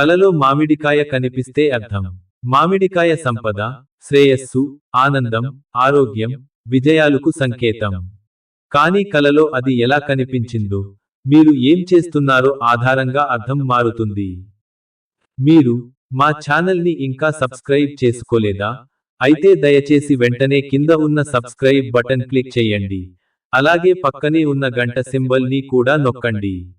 కలలో మామిడికాయ కనిపిస్తే అర్థం. మామిడికాయ సంపద శ్రేయస్సు ఆనందం ఆరోగ్యం విజయాలకు సంకేతం. కానీ కలలో అది ఎలా కనిపించిందో మీరు ఏం చేస్తున్నారో ఆధారంగా అర్థం మారుతుంది. మీరు మా ఛానల్ని ఇంకా సబ్స్క్రైబ్ చేసుకోలేదా? అయితే దయచేసి వెంటనే కింద ఉన్న సబ్స్క్రైబ్ బటన్ క్లిక్ చేయండి. అలాగే పక్కనే ఉన్న గంట సింబల్ని కూడా నొక్కండి.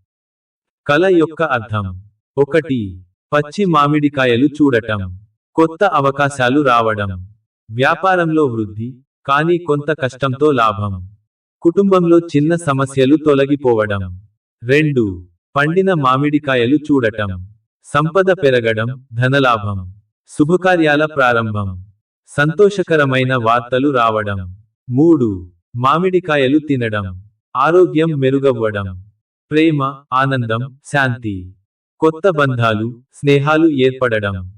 కల యొక్క అర్థం. ఒకటి పచ్చి మామిడికాయలు చూడటం కొత్త అవకాశాలు రావడం వ్యాపారంలో వృద్ధి కానీ కొంత కష్టంతో లాభం. కుటుంబంలో చిన్న సమస్యలు తొలగిపోవడం. రెండు పండిన మామిడికాయలు చూడటం. సంపద పెరగడం ధనలాభం. శుభకార్యాల ప్రారంభం. సంతోషకరమైన వార్తలు రావడం. మూడు మామిడికాయలు తినడం. ఆరోగ్యం మెరుగవ్వడం. ప్రేమ ఆనందం శాంతి. కొత్త బంధాలు స్నేహాలు ఏర్పడడం.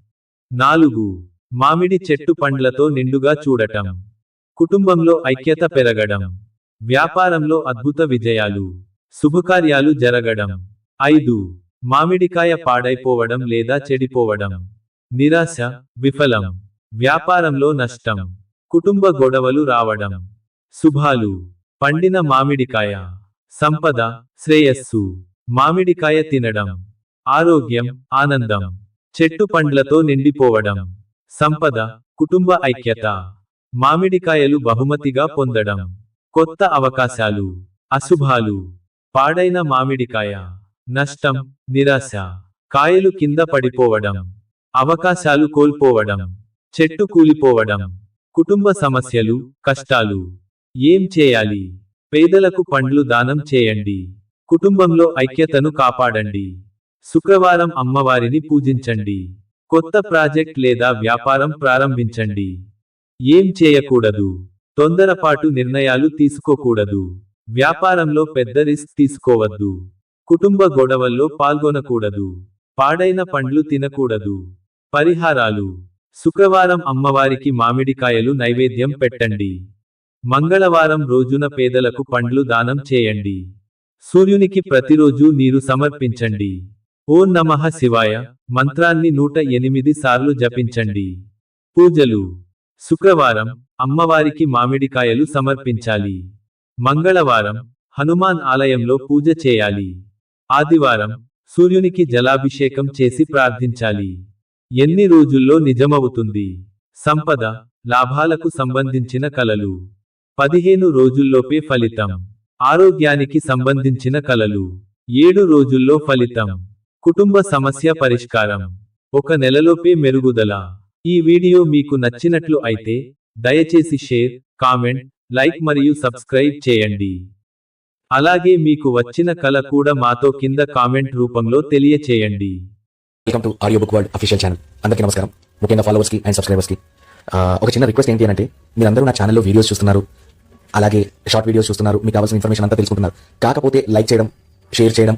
నాలుగు మామిడి చెట్టు పండ్లతో నిండుగా చూడటం. కుటుంబంలో ఐక్యత పెరగడం. వ్యాపారంలో అద్భుత విజయాలు. శుభకార్యాలు జరగడం. ఐదు మామిడికాయ పాడైపోవడం లేదా చెడిపోవడం. నిరాశ విఫలం. వ్యాపారంలో నష్టం. కుటుంబ గొడవలు రావడం. శుభాలు. పండిన మామిడికాయ. సంపద శ్రేయస్సు. మామిడికాయ తినడం. ఆరోగ్యం ఆనందం చెట్టు పండ్లతో నిండిపోవడం సంపద కుటుంబ ఐక్యత మామిడికాయలు బహుమతిగా పొందడం కొత్త అవకాశాలు అశుభాలు పాడైన మామిడికాయ నష్టం నిరాశ కాయలు కింద పడిపోవడం అవకాశాలు కోల్పోవడం చెట్టు కూలిపోవడం కుటుంబ సమస్యలు కష్టాలు. ఏం చేయాలి? పేదలకు పండ్లు దానం చేయండి. కుటుంబంలో ఐక్యతను కాపాడండి. శుక్రవారం అమ్మవారిని పూజించండి. కొత్త ప్రాజెక్ట్ లేదా వ్యాపారం ప్రారంభించండి. ఏం చేయకూడదు. తొందరపాటు నిర్ణయాలు తీసుకోకూడదు. వ్యాపారంలో పెద్ద రిస్క్ తీసుకోవద్దు. కుటుంబ గొడవల్లో పాల్గొనకూడదు. పాడైన పండ్లు తినకూడదు. పరిహారాలు. శుక్రవారం అమ్మవారికి మామిడికాయలు నైవేద్యం పెట్టండి. మంగళవారం రోజున పేదలకు పండ్లు దానం చేయండి. సూర్యునికి ప్రతిరోజు నీరు సమర్పించండి. ఓం నమః శివాయ. మంత్రాన్ని నూట ఎనిమిది సార్లు జపించండి. పూజలు. శుక్రవారం అమ్మవారికి మామిడికాయలు సమర్పించాలి. మంగళవారం హనుమాన్ ఆలయంలో పూజ చేయాలి. ఆదివారం సూర్యునికి జలాభిషేకం చేసి ప్రార్థించాలి. ఎన్ని రోజుల్లో నిజమవుతుంది? సంపద లాభాలకు సంబంధించిన కలలు. పదిహేను రోజుల్లోపే ఫలితం. ఆరోగ్యానికి సంబంధించిన కలలు. ఏడు రోజుల్లో ఫలితం. కుటుంబ సమస్య పరిష్కారం. ఒక నెలలోపే మెరుగుదల. ఈ వీడియో మీకు నచ్చినట్లు అయితే దయచేసి షేర్ కామెంట్ లైక్ మరియు సబ్స్క్రైబ్ చేయండి. అలాగే మీకు వచ్చిన కళ కూడా మాతో కింద కామెంట్ రూపంలో తెలియచేయండి. Welcome to audio book world official channel అందరికీ నమస్కారం. ముఖ్యంగా ఫాలోవర్స్ అండ్కి. ఒక చిన్న రిక్వెస్ట్ ఏంటి అంటే మీరందరూ నా ఛానల్లో వీడియోస్ చూస్తున్నారు. అలాగే షార్ట్ వీడియోస్ చూస్తున్నారు. మీకు కావాల్సిన ఇన్ఫర్మేషన్ అంతా తెలుసుకుంటున్నారు. కాకపోతే లైక్ చేయడం షేర్ చేయడం